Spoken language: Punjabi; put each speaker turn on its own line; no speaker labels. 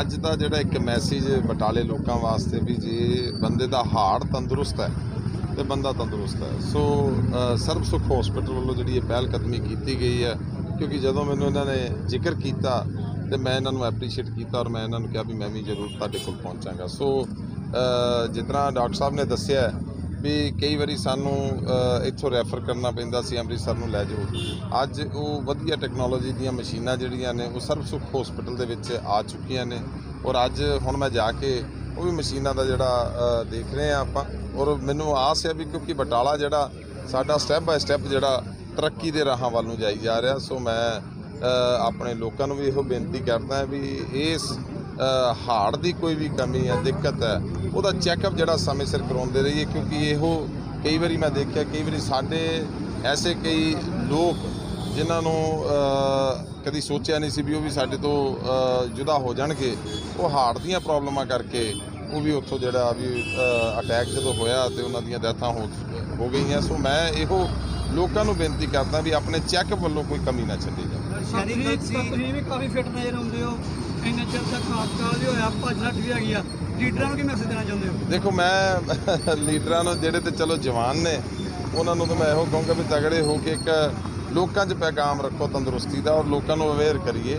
ਅੱਜ ਦਾ ਜਿਹੜਾ ਇੱਕ ਮੈਸੇਜ ਬਟਾਲੇ ਲੋਕਾਂ ਵਾਸਤੇ ਵੀ ਜੇ ਬੰਦੇ ਦਾ ਹਾਰਟ ਤੰਦਰੁਸਤ ਹੈ ਤੇ ਬੰਦਾ ਤੰਦਰੁਸਤ ਹੈ। ਸੋ ਅ, ਸਰਬ ਸੁਖ ਹਸਪੀਟਲ ਵੱਲੋਂ ਜਿਹੜੀ ਇਹ ਪਹਿਲ ਕਦਮੀ ਕੀਤੀ ਗਈ ਹੈ ਕਿਉਂਕਿ ਜਦੋਂ ਮੈਨੂੰ ਇਹਨਾਂ ਨੇ ਜ਼ਿਕਰ ਕੀਤਾ ਤੇ ਮੈਂ ਇਹਨਾਂ ਨੂੰ ਐਪਰੀਸ਼ੀਏਟ ਕੀਤਾ ਔਰ ਮੈਂ ਇਹਨਾਂ ਨੂੰ ਕਿਹਾ ਵੀ ਮੈਂ ਵੀ ਜ਼ਰੂਰ ਤੁਹਾਡੇ ਕੋਲ ਪਹੁੰਚਾਂਗਾ। ਸੋ ਅ, ਜਿਸ ਤਰ੍ਹਾਂ ਡਾਕਟਰ ਸਾਹਿਬ ਨੇ ਦੱਸਿਆ ਵੀ ਕਈ ਵਾਰੀ ਸਾਨੂੰ ਇੱਥੋਂ ਰੈਫਰ ਕਰਨਾ ਪੈਂਦਾ ਸੀ, ਅੰਮ੍ਰਿਤਸਰ ਨੂੰ ਲੈ ਜਾਓ। ਅੱਜ ਉਹ ਵਧੀਆ ਟੈਕਨੋਲੋਜੀ ਦੀਆਂ ਮਸ਼ੀਨਾਂ ਜਿਹੜੀਆਂ ਨੇ, ਉਹ ਸਰਬ ਸੁਖ ਹਸਪੀਟਲ ਦੇ ਵਿੱਚ ਆ ਚੁੱਕੀਆਂ ਨੇ। ਔਰ ਅੱਜ ਹੁਣ ਮੈਂ ਜਾ ਕੇ ਉਹ ਵੀ ਮਸ਼ੀਨਾਂ ਦਾ ਜਿਹੜਾ ਦੇਖ ਰਹੇ ਆ ਆਪਾਂ। ਔਰ ਮੈਨੂੰ ਆਸ ਹੈ ਵੀ ਕਿਉਂਕਿ ਬਟਾਲਾ ਜਿਹੜਾ ਸਾਡਾ ਸਟੈਪ ਬਾਏ ਸਟੈਪ ਜਿਹੜਾ ਤਰੱਕੀ ਦੇ ਰਾਹਾਂ ਵੱਲ ਨੂੰ ਜਾਈ ਜਾ ਰਿਹਾ। ਸੋ ਮੈਂ ਆਪਣੇ ਲੋਕਾਂ ਨੂੰ ਵੀ ਇਹੋ ਬੇਨਤੀ ਕਰਦਾ ਵੀ ਇਸ ਹਾਰਟ ਦੀ ਕੋਈ ਵੀ ਕਮੀ ਹੈ ਦਿੱਕਤ ਹੈ, ਉਹਦਾ ਚੈੱਕਅਪ ਜਿਹੜਾ ਸਮੇਂ ਸਿਰ ਕਰਾਉਂਦੇ ਰਹੀਏ, ਕਿਉਂਕਿ ਇਹੋ ਕਈ ਵਾਰੀ ਮੈਂ ਦੇਖਿਆ, ਕਈ ਵਾਰੀ ਸਾਡੇ ਐਸੇ ਕਈ ਲੋਕ ਜਿਨ੍ਹਾਂ ਨੂੰ ਕਦੀ ਸੋਚਿਆ ਨਹੀਂ ਸੀ ਵੀ ਉਹ ਵੀ ਸਾਡੇ ਤੋਂ ਜੁਦਾ ਹੋ ਜਾਣਗੇ, ਉਹ ਹਾਰਟ ਦੀਆਂ ਪ੍ਰੋਬਲਮਾਂ ਕਰਕੇ ਉਹ ਵੀ ਉੱਥੋਂ ਜਿਹੜਾ ਵੀ ਅਟੈਕ ਜਦੋਂ ਹੋਇਆ ਤੇ ਉਹਨਾਂ ਦੀਆਂ ਡੈਥਾਂ ਹੋ ਹੋ ਗਈਆਂ। ਸੋ ਮੈਂ ਇਹੋ ਲੋਕਾਂ ਨੂੰ ਬੇਨਤੀ ਕਰਦਾ ਵੀ ਆਪਣੇ ਚੈੱਕਅਪ ਵੱਲੋਂ ਕੋਈ ਕਮੀ ਨਾ ਛੱਡੀ ਜਾਵੇ।
ਸ਼ਹਿਰੀ ਵੀ ਕਾਫੀ ਫਿੱਟ ਨਜ਼ਰ ਆਉਂਦੇ ਹੋ। ਇੰਨਾ ਚਿਰ ਤੱਕ ਕਾਲ ਵੀ ਹੋਇਆ ਭੱਜ ਨੱਠ ਵੀ ਹੈਗੀ ਆ। ਲੀਡਰਾਂ ਨੂੰ ਕੀ ਮੈਸੇਜ ਦੇਣਾ ਚਾਹੁੰਦੇ ਹੋ?
ਦੇਖੋ, ਮੈਂ ਲੀਡਰਾਂ ਨੂੰ ਜਿਹੜੇ ਤੇ ਚਲੋ ਜਵਾਨ ਨੇ, ਉਹਨਾਂ ਨੂੰ ਤਾਂ ਮੈਂ ਇਹੋ ਕਹੂੰਗਾ ਵੀ ਤਗੜੇ ਹੋ ਕੇ ਇੱਕ ਲੋਕਾਂ 'ਚ ਪੈਗਾਮ ਰੱਖੋ, ਤੰਦਰੁਸਤੀ ਦਾ ਔਰ ਲੋਕਾਂ ਨੂੰ ਅਵੇਅਰ ਕਰੀਏ।